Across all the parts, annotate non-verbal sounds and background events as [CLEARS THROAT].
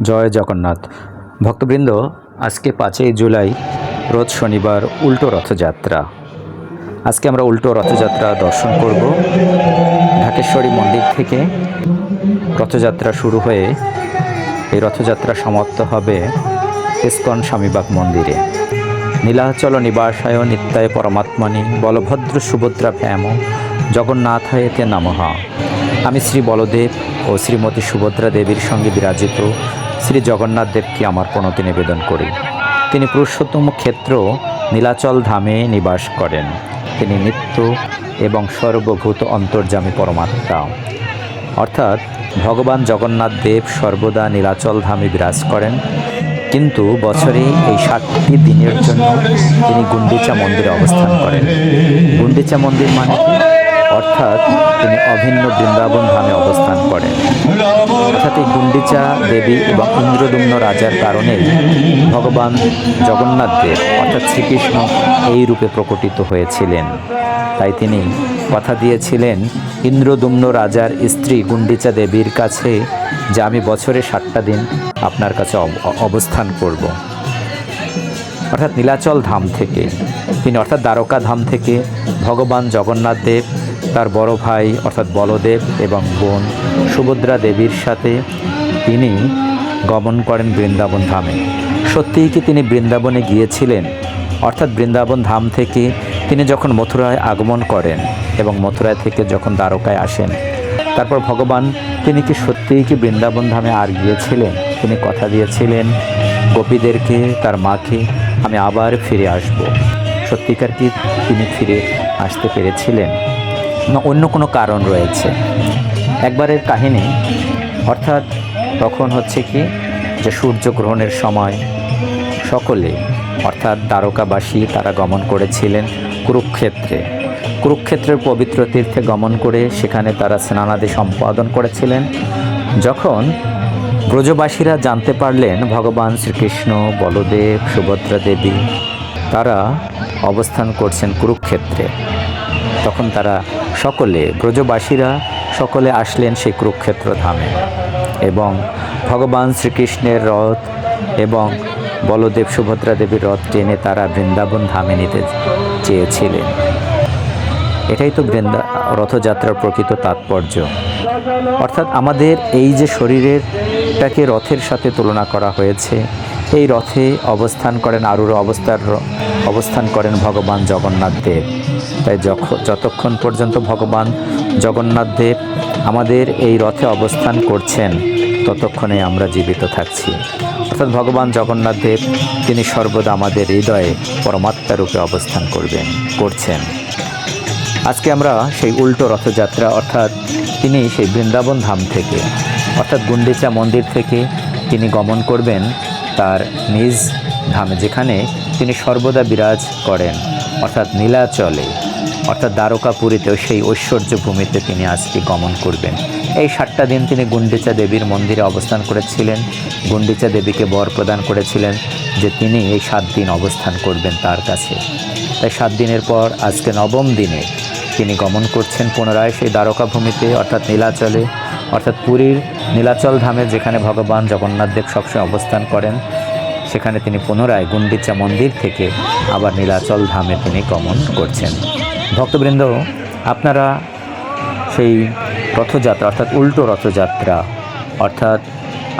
জয় জগন্নাথ। ভক্তবৃন্দ, আজকে পাঁচই জুলাই, রোজ শনিবার উল্টো রথযাত্রা। আজকে আমরা উল্টো রথযাত্রা দর্শন করব। ঢাকেশ্বরী মন্দির থেকে রথযাত্রা শুরু হয়ে এই রথযাত্রা সমাপ্ত হবে ইস্কন স্বামীবাগ মন্দিরে। নীলাচল নিবাসায় নিত্যায় পরমাত্মনি, বলভদ্র সুভদ্রা ভ্যাম জগন্নাথায়তে নমঃ। আমি শ্রী বলদেব ও শ্রীমতী সুভদ্রা দেবীর সঙ্গে বিরাজিত শ্রী জগন্নাথ দেবকে আমার প্রণতি নিবেদন করি। তিনি পুরুষোত্তম ক্ষেত্র নীলাচল ধামে নিবাস করেন। তিনি নিত্য এবং সর্বভূত অন্তর্যামী পরমাত্মা। অর্থাৎ ভগবান জগন্নাথ দেব সর্বদা নীলাচল ধামে বিরাজ করেন। কিন্তু বছরে এই সাতটি দিনের জন্য তিনি গুন্ডিচা মন্দিরে অবস্থান করেন। গুন্ডিচা মন্দির মানে? অর্থাৎ তিনি অভিন্ন বৃন্দাবন ধামে অবস্থান করেন। অর্থাৎ এই গুন্ডিচা দেবী এবং ইন্দ্রদুম্ন রাজার কারণেই ভগবান জগন্নাথ দেব অর্থাৎ শ্রীকৃষ্ণ এই রূপে প্রকটিত হয়েছিলেন। তাই তিনি কথা দিয়েছিলেন, ইন্দ্রদুম্ন রাজার স্ত্রী গুন্ডিচা দেবীর কাছে যে আমি বছরে সাতটা দিন আপনার কাছে অব- অবস্থান করব। অর্থাৎ নীলাচল ধাম থেকে, তিনি অর্থাৎ দ্বারকা ধাম থেকে ভগবান জগন্নাথ দেব তার বড় ভাই অর্থাৎ বলদেব এবং বোন সুভদ্রা দেবীর সাথে তিনি গমন করেন বৃন্দাবন ধামে। সত্যিই কি তিনি বৃন্দাবনে গিয়েছিলেন? অর্থাৎ বৃন্দাবন ধাম থেকে তিনি যখন মথুরায় আগমন করেন এবং মথুরায় থেকে যখন দ্বারকায় আসেন, তারপর ভগবান, তিনি কি সত্যিই কি বৃন্দাবন ধামে আর গিয়েছিলেন? তিনি কথা দিয়েছিলেন, গোপীদেরকে, তার মাকে, আমি আবার ফিরে আসব। সত্যিকার কি তিনি ফিরে আসতে পেরেছিলেন? না অন্য কোনো কারণ রয়েছে। একবারের কাহিনী, অর্থাৎ তখন হচ্ছে কি যে সূর্যগ্রহণের সময় সকলে, অর্থাৎ দ্বারকাবাসী তারা গমন করেছিলেন কুরুক্ষেত্রে। কুরুক্ষেত্রের পবিত্র তীর্থে গমন করে সেখানে তারা স্নানাদি সম্পাদন করেছিলেন। যখন ব্রজবাসীরা জানতে পারলেন ভগবান শ্রীকৃষ্ণ, বলদেব, সুভদ্রা দেবী, তারা অবস্থান করছেন কুরুক্ষেত্রে। তখন তারা সকলে, ব্রজবাসীরা সকলে আসলেন সেই কুরুক্ষেত্র ধামে এবং ভগবান শ্রীকৃষ্ণের রথ এবং বলদেব সুভদ্রা দেবীর রথ টেনে তারা বৃন্দাবন ধামে নিতে চেয়েছিলেন। এটাই তো বৃন্দা, রথযাত্রার প্রকৃত তাৎপর্য। অর্থাৎ আমাদের এই যে শরীরেরটাকে রথের সাথে তুলনা করা হয়েছে, এই রথে অবস্থান করেন আরুর অবস্থার অবস্থান করেন ভগবান জগন্নাথ দেব। তাই যতক্ষণ পর্যন্ত ভগবান জগন্নাথ দেব আমাদের এই রথে অবস্থান করছেন, ততক্ষণে আমরা জীবিত থাকছি। অর্থাৎ ভগবান জগন্নাথ দেব তিনি সর্বদা আমাদের হৃদয়ে পরমাত্মা রূপে অবস্থান করবেন, করছেন। আজকে আমরা সেই উল্টো রথযাত্রা, অর্থাৎ তিনি সেই বৃন্দাবন ধাম থেকে, অর্থাৎ গুন্ডিচা মন্দির থেকে তিনি গমন করবেন, তার নিজ ধামে, যেখানে তিনি সর্বদা বিরাজ করেন, অর্থাৎ নীলাচলে। অর্থাৎ দ্বারকাপুরীতেও সেই ঐশ্বর্য ভূমিতে তিনি আজকে গমন করবেন। এই সাতটা দিন তিনি গুন্ডিচা দেবীর মন্দিরে অবস্থান করেছিলেন। গুন্ডিচা দেবীকে বর প্রদান করেছিলেন যে তিনি এই সাত দিন অবস্থান করবেন তার কাছে। তাই সাত দিনের পর আজকে নবম দিনে তিনি গমন করছেন পুনরায় সেই দ্বারকা ভূমিতে অর্থাৎ নীলাচলে। অর্থাৎ পুরীর নীলাচল ধামে, যেখানে ভগবান জগন্নাথ দেব সবসময় অবস্থান করেন সেখানে তিনি পুনরায় গুন্ডিচা মন্দির থেকে আবার নীলাচল ধামে তিনি গমন করছেন। ভক্তবৃন্দ, আপনারা সেই রথযাত্রা, অর্থাৎ উল্টো রথযাত্রা, অর্থাৎ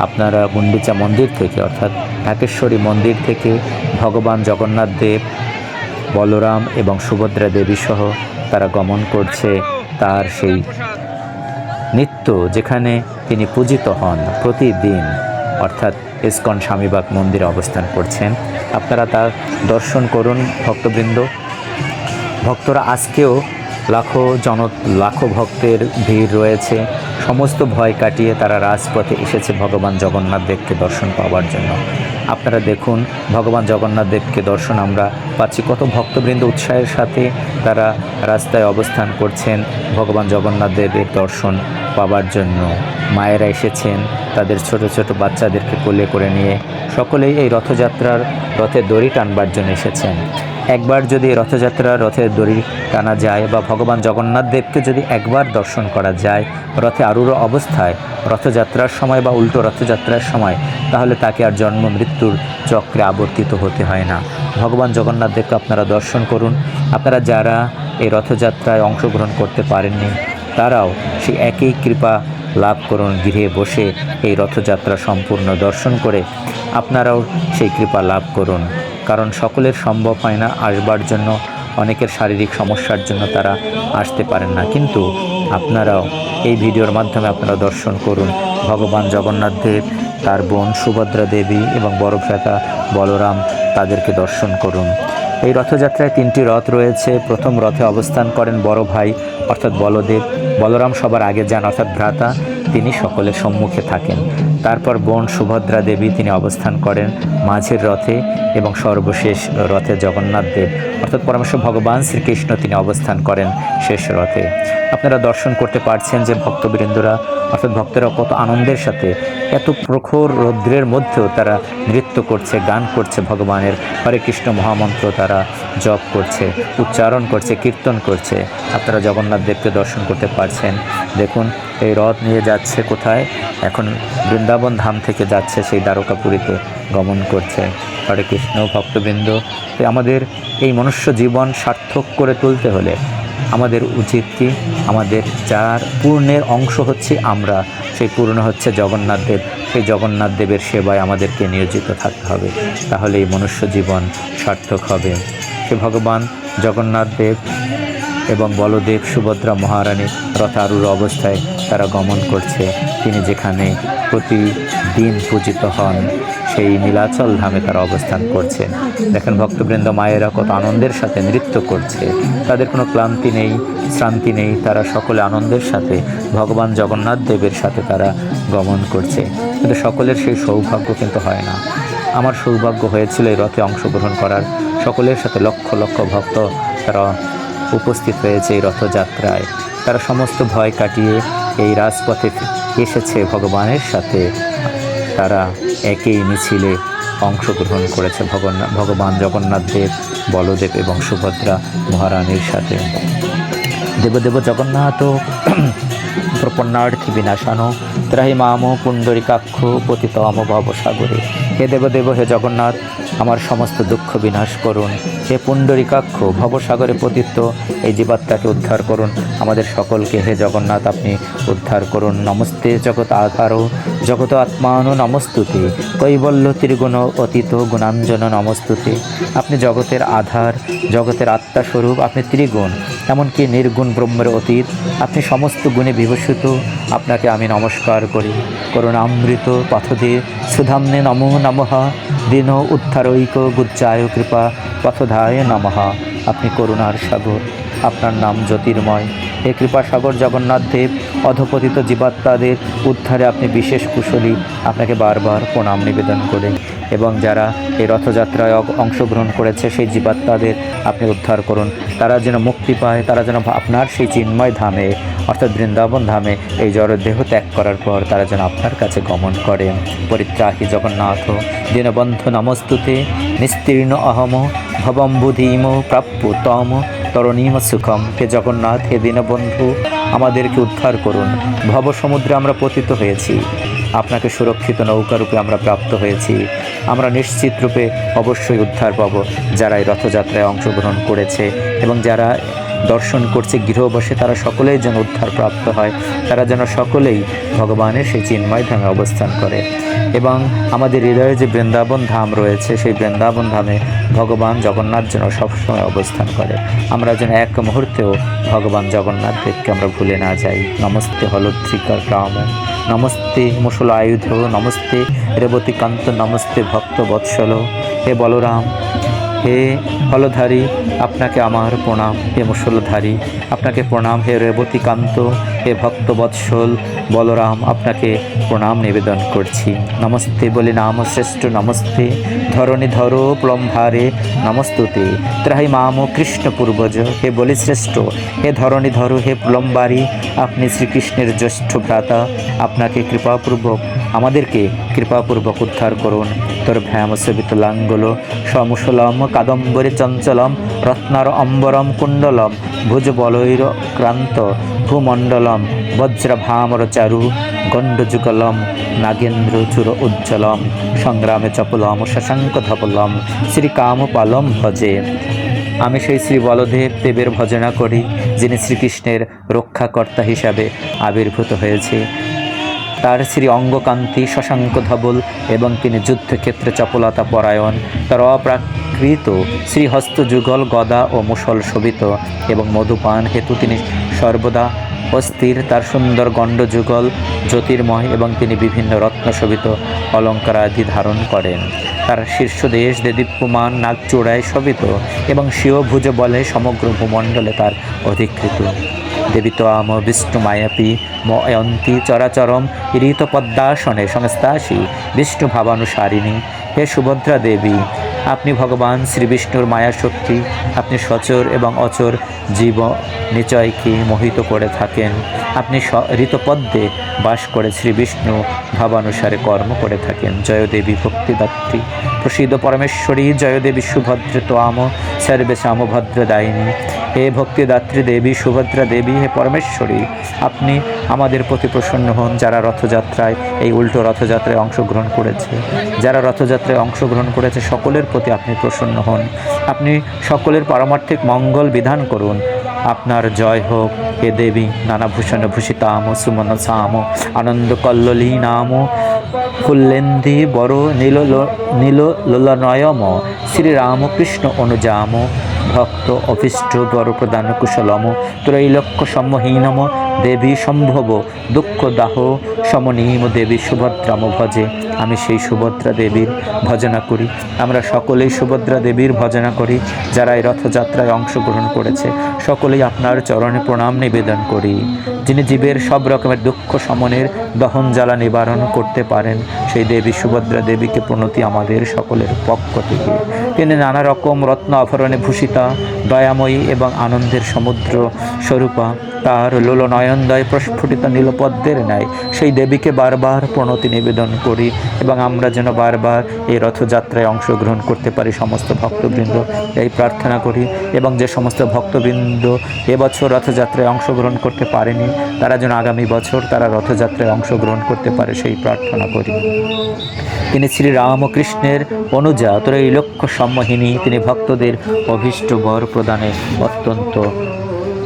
আপনারা গুন্ডিচা মন্দির থেকে, অর্থাৎ ঢাকেশ্বরী মন্দির থেকে ভগবান জগন্নাথ দেব, বলরাম এবং সুভদ্রা দেবী সহ তারা গমন করছে তার সেই নিত্য যেখানে তিনি পূজিত হন প্রতিদিন, অর্থাৎ ইস্কন স্বামীবাগ মন্দিরে অবস্থান করছেন। আপনারা তার দর্শন করুন ভক্তবৃন্দ। ভক্তরা আজকেও লাখো জন লাখো ভক্তের ভিড় রয়েছে। সমস্ত ভয় কাটিয়ে তারা রাজপথে এসেছে ভগবান জগন্নাথ দেবকে দর্শন পাওয়ার জন্য। আপনারা দেখুন, ভগবান জগন্নাথ দেবকে দর্শন আমরা পাচ্ছি। কত ভক্তবৃন্দ উৎসাহের সাথে তারা রাস্তায় অবস্থান করছেন ভগবান জগন্নাথ দেবের দর্শন পাওয়ার জন্য। মায়েরা এসেছেন, তাদের ছোট ছোট বাচ্চাদেরকে কোলে করে নিয়ে সকলেই এই রথযাত্রার রথে দড়ি টানবার জন্য এসেছেন। একবার যদি রথযাত্রা, রথের দড়ি টানা যায় বা ভগবান জগন্নাথ দেবকে যদি একবার দর্শন করা যায় রথে আরূঢ় অবস্থায়, রথযাত্রার সময় বা উল্টো রথযাত্রার সময়, তাহলে তাকে আর জন্ম মৃত্যুর চক্রে আবর্তিত হতে হয় না। ভগবান জগন্নাথ দেবকে আপনারা দর্শন করুন। আপনারা যারা এই রথযাত্রায় অংশগ্রহণ করতে পারেননি, তারাও সেই একই কৃপা লাভ করুন, গৃহে বসে এই রথযাত্রা সম্পূর্ণ দর্শন করে আপনারাও সেই কৃপা লাভ করুন। কারণ সকলের সম্ভব হয় না আসবার জন্য, অনেকের শারীরিক সমস্যার জন্য তারা আসতে পারেন না। কিন্তু আপনারাও এই ভিডিওর মাধ্যমে আপনারা দর্শন করুন। ভগবান জগন্নাথ দেব, তার বোন সুভদ্রা দেবী এবং বড় ভ্রাতা বলরাম তাদেরকে দর্শন করুন। এই রথযাত্রায় তিনটি রথ রয়েছে। প্রথম রথে অবস্থান করেন বড় ভাই, অর্থাৎ বলদেব। বলরাম সবার আগে যান, অর্থাৎ ভ্রাতা। তিনি সকলের সম্মুখে থাকেন। তারপর বোন সুভদ্রা দেবী তিনি অবস্থান করেন মাঝের রথে এবং সর্বশেষ রথে জগন্নাথ দেব। অর্থাৎ পরমেশ্বর ভগবান শ্রীকৃষ্ণ তিনি অবস্থান করেন শেষ রথে। আপনারা দর্শন করতে পারছেন যে ভক্তবৃন্দরা, অর্থাৎ ভক্তরা কত আনন্দের সাথে, এত প্রখর রৌদ্রের মধ্যেও তারা নৃত্য করছে, গান করছে ভগবানের হরে কৃষ্ণ মহামন্ত্র তারা জপ করছে, উচ্চারণ করছে, কীর্তন করছে। আপনারা জগন্নাথ দেবকে দর্শন করতে পারছেন। দেখুন, এই রথ নিয়ে যাচ্ছে কোথায়? এখন বৃন্দাবন ধাম থেকে যাচ্ছে সেই দ্বারকাপুরীতে গমন করছে। হরে কৃষ্ণ, ভক্তবৃন্দ আমাদের এই মনুষ্য জীবন সার্থক করে তুলতে হলে আমাদের উচিত কি? আমাদের যার পূর্ণের অংশ হচ্ছে আমরা। সেই পূর্ণ হচ্ছে জগন্নাথ দেব। সেই জগন্নাথ দেবের সেবায় আমাদেরকে নিয়োজিত থাকতে হবে। তাহলে এই মনুষ্য জীবন সার্থক হবে। সে ভগবান, জগন্নাথ দেব এবং বলদেব সুভদ্রা মহারানী রথারুর অবস্থায় তারা গমন করছে। তিনি যেখানে প্রতিদিন পূজিত হন। সেই নীলাচল ধামে তারা অবস্থান করছেন দেখেন ভক্তবৃন্দ, মায়েরা কত আনন্দের সাথে নৃত্য করছে। তাদের কোনো ক্লান্তি নেই, শ্রান্তি নেই। তারা সকলে আনন্দের সাথে ভগবান জগন্নাথ দেবের সাথে তারা গমন করছে। কিন্তু সকলের সেই সৌভাগ্য কিন্তু হয় না। আমার সৌভাগ্য হয়েছিল এই রথে অংশগ্রহণ করার। সকলের সাথে লক্ষ লক্ষ ভক্ত তারা উপস্থিত হয়েছে এই রথযাত্রায়। তারা সমস্ত ভয় কাটিয়ে এই রাজপথে এসেছে ভগবানের সাথে। তারা একই মিছিলে অংশগ্রহণ করেছে ভগবান ভগবান জগন্নাথ দেব, বলদেব এবং সুভদ্রা মহারানীর সাথে। দেবদেব জগন্নাথ, [CLEARS THROAT] প্রপন্নার্থী বিনাশানো, ত্রাহি মাম, পুণ্ডরিকাক্ষ, পতিতম ভবসাগরে। হে দেবদেব হে জগন্নাথ, আমার সমস্ত দুঃখ বিনাশ করুন। হে পুণ্ডরিকাক্ষ, ভবসাগরে পতিত, এই জীবাত্মাকে উদ্ধার করুন। আমাদের সকলকে হে জগন্নাথ, আপনি উদ্ধার করুন। নমস্তে, জগৎ আধারো। জগত আত্মান নমস্তুতে। কৈবল্য ত্রিগুণ অতীত গুণাঞ্জন নমস্তুতে। আপনি জগতের আধার, জগতের আত্মাস্বরূপ আপনি ত্রিগুণ, এমনকি নির্গুণ ব্রহ্মের অতীত, আপনি সমস্ত গুণে বিভূষিত, আপনাকে আমি নমস্কার করি। করুণামৃত পথদে সুধাম্নে নমো নমঃ। দীন উদ্ধারৈক গুজ্জায় কৃপা পথধায় নমঃ। আপনি করুণার সাগর, আপনার নাম জ্যোতির্ময়। হে কৃপা সাগর জগন্নাথ দেব, অধপতিত জীবাত্মাদের উদ্ধারে আপনি বিশেষ কুশলী। আপনাকে বারবার প্রণাম নিবেদন করে। এবং যারা এই রথযাত্রায় অংশগ্রহণ করেছে, সেই জীবাত্মাদের আপনি উদ্ধার করুন। তারা যেন মুক্তি পায়, তারা যেন আপনার সেই চিন্ময় ধামে, অর্থাৎ বৃন্দাবন ধামে এই জড়দেহ ত্যাগ করার পর তারা যেন আপনার কাছে গমন করে। পরিত্রাহি জগন্নাথ, দীনবন্ধু নমস্তুতে, নিস্তীর্ণ অহম, ভবম্বুধীম প্রাপ্য তম তরণীম সুখম হে জগন্নাথ, হে দীনবন্ধু, আমাদেরকে উদ্ধার করুন। ভবসমুদ্রে আমরা পতিত হয়েছি। আপনাকে সুরক্ষিত নৌকারূপে আমরা প্রাপ্ত হয়েছি। আমরা নিশ্চিত রূপে অবশ্যই উদ্ধার পাব যারা এই রথযাত্রায় অংশগ্রহণ করেছে এবং যারা দর্শন করছে গৃহবসে, তারা সকলেই যেন উদ্ধার প্রাপ্ত হয়। তারা যেন সকলেই ভগবানের সেই চিন্ময় ধামে অবস্থান করে। এবং আমাদের হৃদয়ে যে বৃন্দাবন ধাম রয়েছে, সেই বৃন্দাবন ধামে ভগবান জগন্নাথ যেন সবসময় অবস্থান করে। আমরা যেন এক মুহূর্তেও ভগবান জগন্নাথ দেবকে আমরা ভুলে না যাই। নমস্তে হলদ্রিকার রাম, নমস্তে মুসল আয়ুধ নমস্তে রেবতীকান্ত, নমস্তে ভক্ত বৎসল। হে বলরাম হে হলধারী আপনাকে আমার প্রণাম হে মুসলধারী আপনাকে প্রণাম হে রেবতীকান্ত হে ভক্ত ভক্তবৎসল বলরাম, আপনাকে প্রণাম নিবেদন করছি। নমস্তে বলি নাম শ্রেষ্ঠ নমস্তে। ধরণী ধরো প্লম্ভারে, নমস্তুতে। ত্রাহি মাম কৃষ্ণ পূর্বজ, হে বলি শ্রেষ্ঠ। হে ধরণী ধরো, হে প্লম্বারি, আপনি শ্রীকৃষ্ণের জ্যেষ্ঠ ভ্রাতা। আপনাকে কৃপাপূর্বক, আমাদেরকে কৃপাপূর্বক উদ্ধার করুন। তোর ভ্যাম সেবিত লাঙ্গল সমুসলম কাদম্বরী চঞ্চলম, রত্নার অম্বরম কুণ্ডলম, ভুজ বলৈর ক্রান্ত ভূমণ্ডলম। বজ্রভামর চারু গণ্ডযুগলম নাগেন্দ্র চুর উজ্জ্বলম, সংগ্রামে চপলম, শশাঙ্ক ধপলম, শ্রীকামপালম ভজে। আমি সেই শ্রী বলদেব দেবের ভজনা করি, যিনি শ্রীকৃষ্ণের রক্ষাকর্তা হিসাবে আবির্ভূত হয়েছে। তার শ্রী অঙ্গকান্তি শশাঙ্ক ধবল এবং তিনি যুদ্ধক্ষেত্রে চপলতা পরায়ণ তার অপ্রাকৃত শ্রীহস্ত যুগল গদা ও মুসল শোভিত এবং মধুপান হেতু তিনি সর্বদা অস্থির, তার সুন্দর গণ্ডযুগল, জ্যোতির্ময় এবং তিনি বিভিন্ন রত্নশোভিত অলঙ্কারাদি ধারণ করেন। তার শীর্ষদেশ দেদীপ্যমান নাগচূড়ায় শোভিত এবং স্বীয় ভুজ বলে সমগ্র ভূমণ্ডলে তার অধিকৃত। দেবী ত্বাম বিষ্ণু মায়াপী ময়ন্তী চরাচরম ঋত পদ্মাসনে সংস্থাসী। বিষ্ণু ভাবানুসারিণী, হে সুভদ্রা দেবী আপনি ভগবান শ্রীবিষ্ণুর মায়া শক্তি, আপনি সচর এবং অচর জীব নিচয়কে মোহিত করে থাকেন। আপনি ঋতপদ্মে বাস করে শ্রীবিষ্ণু ভাবানুসারে কর্ম করে থাকেন। জয়দেবী ভক্তিদাত্রী, প্রসিদ্ধ পরমেশ্বরী, জয়দেবী সুভদ্র আম সর্বে সামভদ্র দায়িনী। হে ভক্তিদাত্রী দেবী, সুভদ্রা দেবী, হে পরমেশ্বরী, আপনি আমাদের প্রতি প্রসন্ন হন, যারা রথযাত্রায়, এই উল্টো রথযাত্রায় অংশগ্রহণ করেছে। যারা রথযাত্রায় অংশগ্রহণ করেছে, সকলের প্রতি আপনি প্রসন্ন হন। আপনি সকলের পারমার্থিক মঙ্গল বিধান করুন। আপনার জয় হোক হে দেবী নানাভূষণ ভূষিতাম সুমন সাম আনন্দ কল্ললী নাম ফুল্লেন্দি বড় নীল নীল লোলনয়ম শ্রীরামকৃষ্ণ অনুজাম। ভক্ত অভিষ্ট বর প্রদান কুশলম। ত্রৈলক্ষ সম্মহীনম। দেবী সম্ভব দুঃখ দাহ সমনীম দেবী সুভদ্রাম ভজে। আমি সেই সুভদ্রা দেবীর ভজনা করি। আমরা সকলেই সুভদ্রা দেবীর ভজনা করি, যারা এই রথযাত্রায় অংশগ্রহণ করেছে। সকলেই আপনার চরণে প্রণাম নিবেদন করি। যিনি জীবের সব রকমের দুঃখ, সমনের দহন, জ্বালা নিবারণ করতে পারেন সেই দেবী সুভদ্রা দেবীকে প্রণতি আমাদের সকলের পক্ষ থেকে। তিনি নানা রকম রত্ন আভরণে ভূষিতা, দয়াময়ী এবং আনন্দের সমুদ্র স্বরূপা। তার লোলনয়নদয় প্রস্ফুটিত নীলপদ্মের ন্যায় সেই দেবীকে বারবার প্রণতি নিবেদন করি এবং আমরা যেন বারবার এই রথযাত্রায় অংশগ্রহণ করতে পারি সমস্ত ভক্তবৃন্দ। এই প্রার্থনা করি এবং যে সমস্ত ভক্তবৃন্দ এবছর রথযাত্রায় অংশগ্রহণ করতে পারেনি, তারা যেন আগামী বছর তারা রথযাত্রায় অংশগ্রহণ করতে পারে সেই প্রার্থনা করি। তিনি শ্রী রামকৃষ্ণের অনুজা ত্রৈলক্ষ সম্মোহিনী তিনি ভক্তদের অভীষ্ট বর প্রদানে অত্যন্ত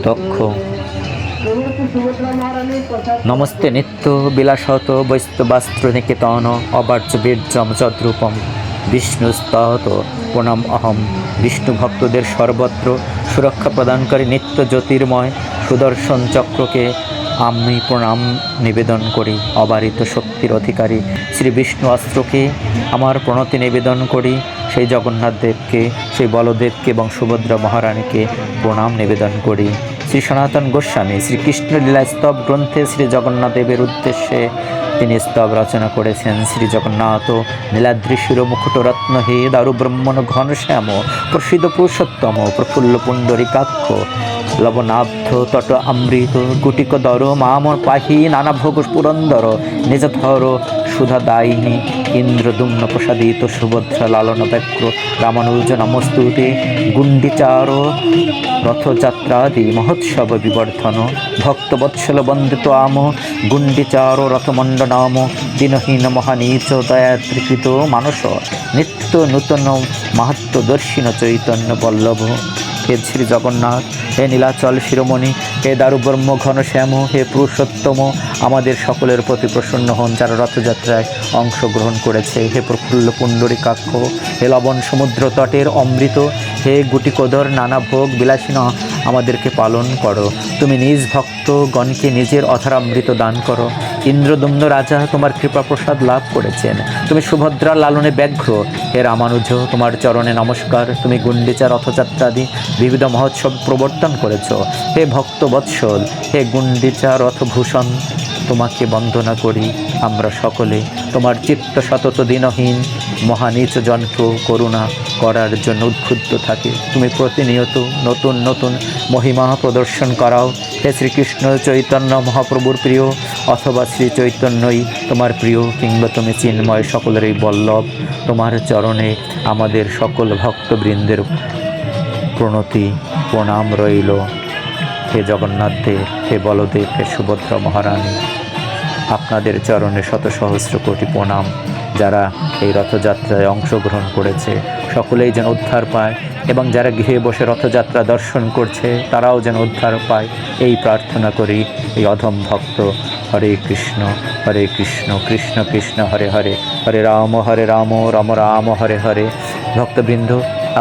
দক্ষ। নমস্তে নিত্য বিলাসত বৈস্তবাস্ত্র নিকেতন অবার্য বীর্যম বিষ্ণু স্তত প্রণাম অহম। বিষ্ণু ভক্তদের সর্বত্র সুরক্ষা প্রদানকারী নিত্য জ্যোতির্ময় সুদর্শন চক্রকে আমি প্রণাম নিবেদন করি, অবারিত শক্তির অধিকারী। শ্রী বিষ্ণু অস্ত্রকে আমার প্রণতি নিবেদন করি, সেই জগন্নাথ দেবকে, সেই বলদেবকে এবং সুভদ্রা মহারানীকে প্রণাম নিবেদন করি। শ্রী সনাতন গোস্বামী শ্রীকৃষ্ণ লীলাস্তব গ্রন্থে শ্রী জগন্নাথ দেবের উদ্দেশ্যে তিনি স্তব রচনা করেছেন। শ্রী জগন্নাথ নীলাদ্রি শির মুকুটরত্ন হে দারু ব্রহ্মণ ঘনশ্যাম প্রসিদ্ধ পুরুষোত্তম, প্রফুল্ল পুণ্ডরিকাক্ষ, লবণাব্ধ তট অমৃত গুটিক দর মাম পাহি, নানা ভোগ পুরন্দর, নিজ ধর সুধা দায়িনী ইন্দ্রদুম্ন প্রসাদিত সুভদ্রা লালন ব্যক্র রামানুজ নমস্তুতে গুণ্ডিচার রথযাত্রাদি মহোৎসব বিবর্ধন। ভক্তবৎসল বন্দিত আম, গুণ্ডিচার রথমণ্ডনাম দিনহীন মহানীচ দয়াদ্রিকৃত মানস, নিত্য নূতন মাহাত্মদর্শিন চৈতন্য বল্লভ। হে শ্রী জগন্নাথ, হে নীলাচল শিরোমণি, হে দারুব্রহ্ম ঘনশ্যাম হে পুরুষোত্তম, আমাদের সকলের প্রতি প্রসন্ন হন যারা রথযাত্রায় অংশগ্রহণ করেছে। হে প্রফুল্ল পুণ্ডরিকাক্ষ, হে লবণ সমুদ্র তটের অমৃত, হে গুটিকোদর নানা ভোগ বিলাসীন, আমাদেরকে পালন করো। তুমি নিজ ভক্তগণকে নিজের অথারামৃত দান করো। ইন্দ্রদম্ন রাজা তোমার কৃপা প্রসাদ লাভ করেছেন। তুমি সুভদ্রা লালনে ব্যাঘ্র। হে রামানুজ, তোমার চরণে নমস্কার। তুমি গুন্ডিচা রথযাত্রাদি, বিবিধ মহোৎসব প্রবর্তন করেছ। হে ভক্ত বৎসল হে গুন্ডিচা রথভূষণ, তোমাকে বন্দনা করি আমরা সকলে। তোমার চিত্ত সতত দিনহীন মহানীচ জনকেও করুণা করার জন্য উদ্বুদ্ধ থাকে। তুমি প্রতিনিয়ত নতুন নতুন মহিমা প্রদর্শন করাও। হে শ্রীকৃষ্ণ চৈতন্য মহাপ্রভুর প্রিয়, অথবা শ্রী চৈতন্যই তোমার প্রিয়, কিংবা তুমি চিন্ময় সকলেরই বল্লভ। তোমার চরণে আমাদের সকল ভক্তবৃন্দের প্রণতি, প্রণাম রইল। হে জগন্নাথ দেব, হে বলদেব, হে সুভদ্রা মহারানী, আপনাদের চরণে শত সহস্র কোটি প্রণাম। যারা এই রথযাত্রায় অংশগ্রহণ করেছে সকলেই যেন উদ্ধার পায় এবং যারা গৃহে বসে রথযাত্রা দর্শন করছে, তারাও যেন উদ্ধার পায়। এই প্রার্থনা করি এই অধম ভক্ত। হরে কৃষ্ণ হরে কৃষ্ণ কৃষ্ণ কৃষ্ণ, হরে হরে হরে রাম হরে রাম রাম রাম, হরে হরে। ভক্তবৃন্দ,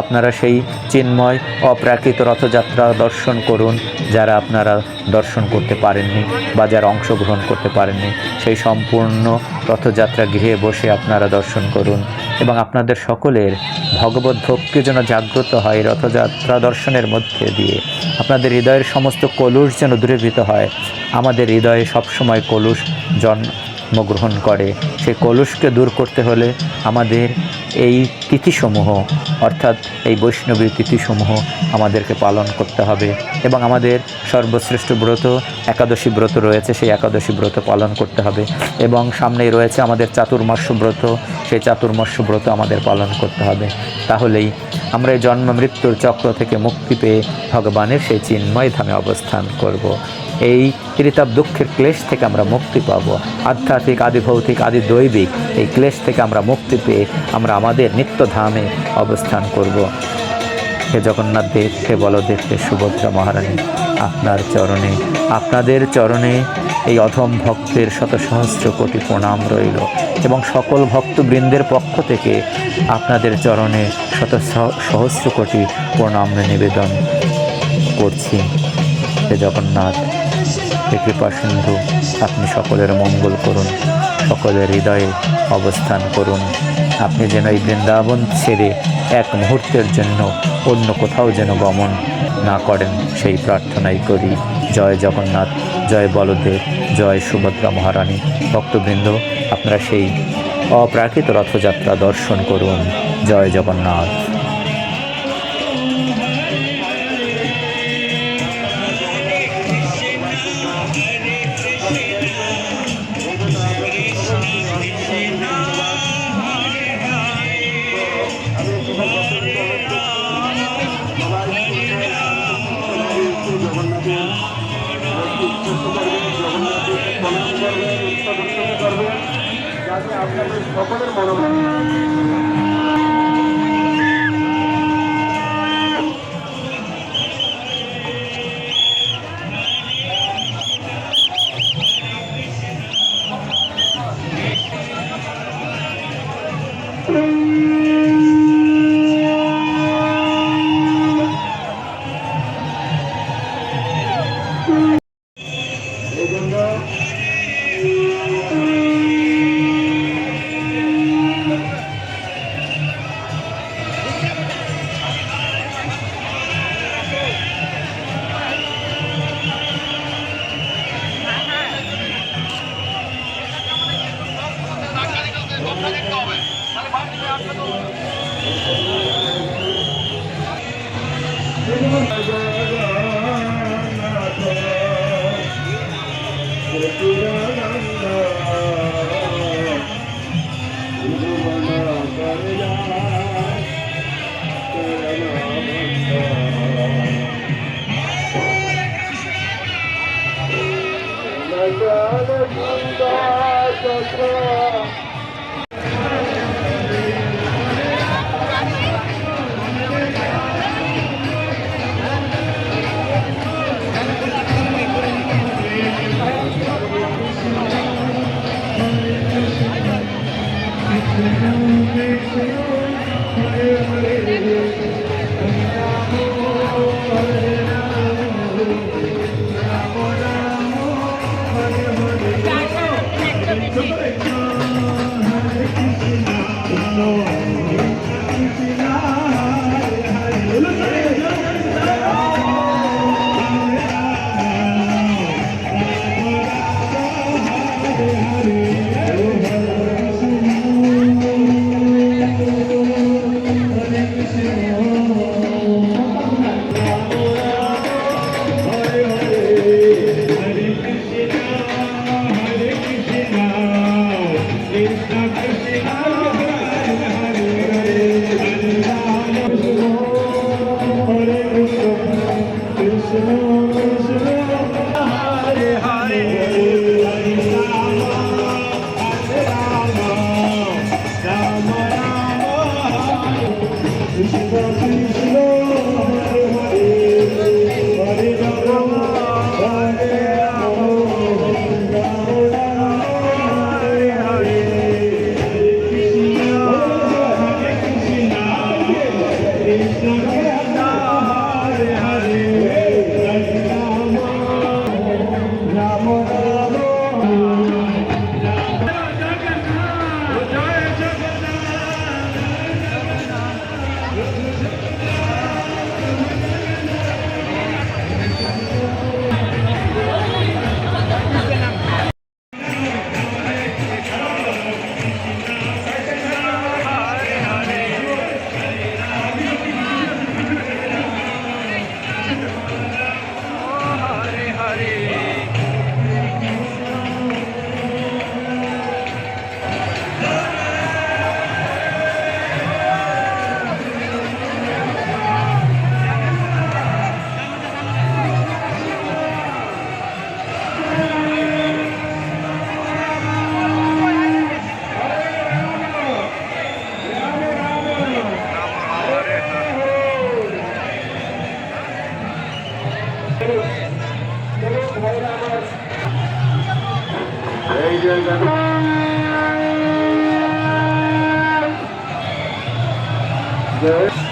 আপনারা সেই চিন্ময়, অপ্রাকৃত রথযাত্রা দর্শন করুন, যারা আপনারা দর্শন করতে পারেননি বা যারা অংশগ্রহণ করতে পারেননি। সেই সম্পূর্ণ রথযাত্রা গৃহে বসে আপনারা দর্শন করুন এবং আপনাদের সকলের ভগবত ভক্তি যেন জাগ্রত হয়, রথযাত্রা দর্শনের মধ্যে দিয়ে। আপনাদের হৃদয়ের সমস্ত কলুষ যেন দূরীভূত হয়। আমাদের হৃদয়ে সবসময় কলুষ জন্মগ্রহণ করে। সেই কলুষকে দূর করতে হলে আমাদের এই তিথিসমূহ অর্থাৎ এই বৈষ্ণবী তিথিসমূহ আমাদেরকে পালন করতে হবে এবং আমাদের সর্বশ্রেষ্ঠ ব্রত, একাদশী ব্রত রয়েছে, সেই একাদশী ব্রত পালন করতে হবে এবং সামনেই রয়েছে আমাদের চাতুর্মাস্য ব্রত, সেই চাতুর্মাস্য ব্রত আমাদের পালন করতে হবে তাহলেই আমরা এই জন্ম মৃত্যুর চক্র থেকে মুক্তি পেয়ে ভগবানের সেই চিন্ময় ধামে অবস্থান করব। এই ত্রিতাপ দুঃখের ক্লেশ থেকে আমরা মুক্তি পাবো আধ্যাত্মিক আদি ভৌতিক আদি দৈবিক এই ক্লেশ থেকে আমরা মুক্তি পেয়ে আমরা আমাদের নিত্যধামে অবস্থান করব। হে জগন্নাথ দেব, হে বলদেব, হে সুভদ্রা মহারানী, আপনার চরণে, আপনাদের চরণে এই অধম ভক্তের শত সহস্র কোটি প্রণাম রইল এবং সকল ভক্তবৃন্দের পক্ষ থেকে আপনাদের চরণে শত সহ- সহস্র কোটি প্রণাম নিবেদন করছি হে জগন্নাথ হে কৃপা সিন্ধু, আপনি সকলের মঙ্গল করুন, সকলের হৃদয়ে অবস্থান করুন। আপনি যেন এই বৃন্দাবন ছেড়ে এক মুহূর্তের জন্য অন্য কোথাও যেন গমন না করেন, সেই প্রার্থনাই করি। জয় জগন্নাথ, জয় বলদেব, জয় সুভদ্রা মহারানী। ভক্তবৃন্দ, আপনারা সেই অপ্রাকৃত রথযাত্রা দর্শন করুন। জয় জগন্নাথ। যাতে আপনাদের সকলের মনোভাব এই দেখো জয়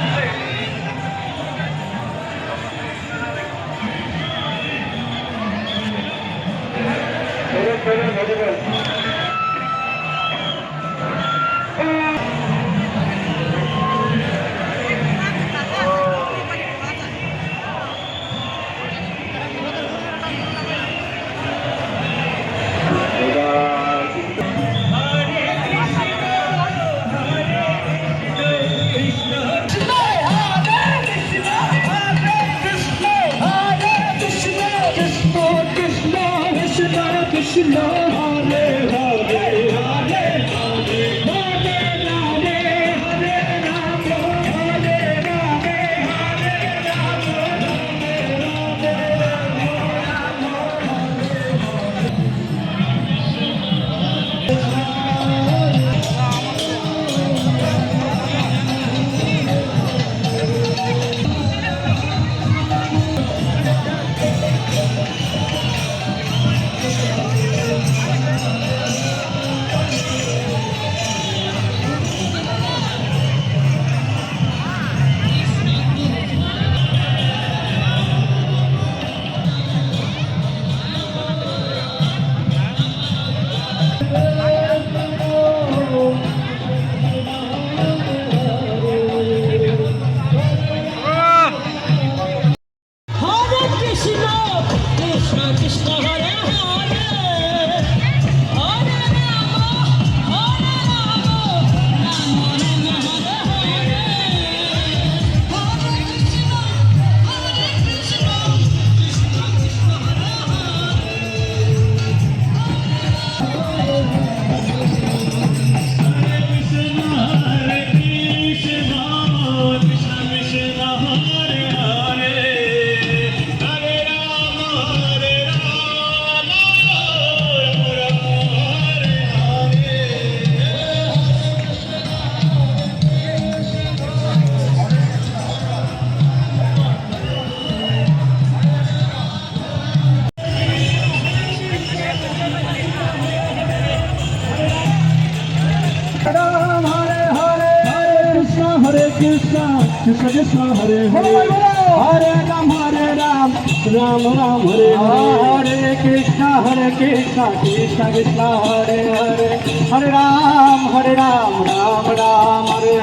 Ram Hare Hare Hare Krishna Hare Krishna Krishna Krishna Hare Hare হরে রাম হরে রাম রাম রাম হরে হরে হরে কৃষ্ণ হরে কৃষ্ণ কৃষ্ণ কৃষ্ণ হরে হরে হরে রাম হরে রাম রাম রাম হরে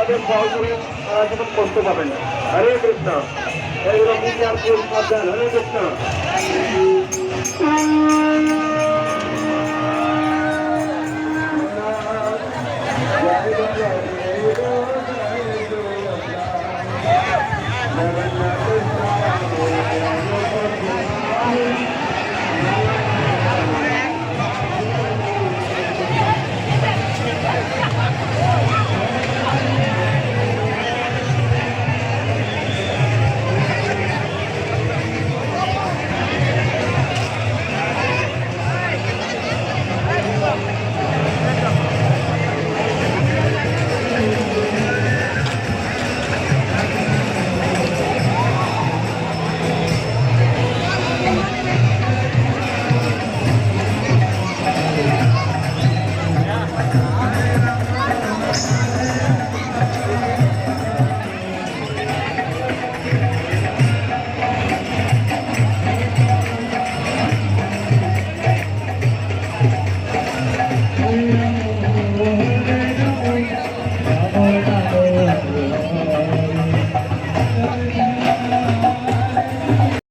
থাকে অপরাধের তারা যেমন কষ্ট পাবেন হরে কৃষ্ণ। এই রকম আর কেউ সাবধান হরে কৃষ্ণ।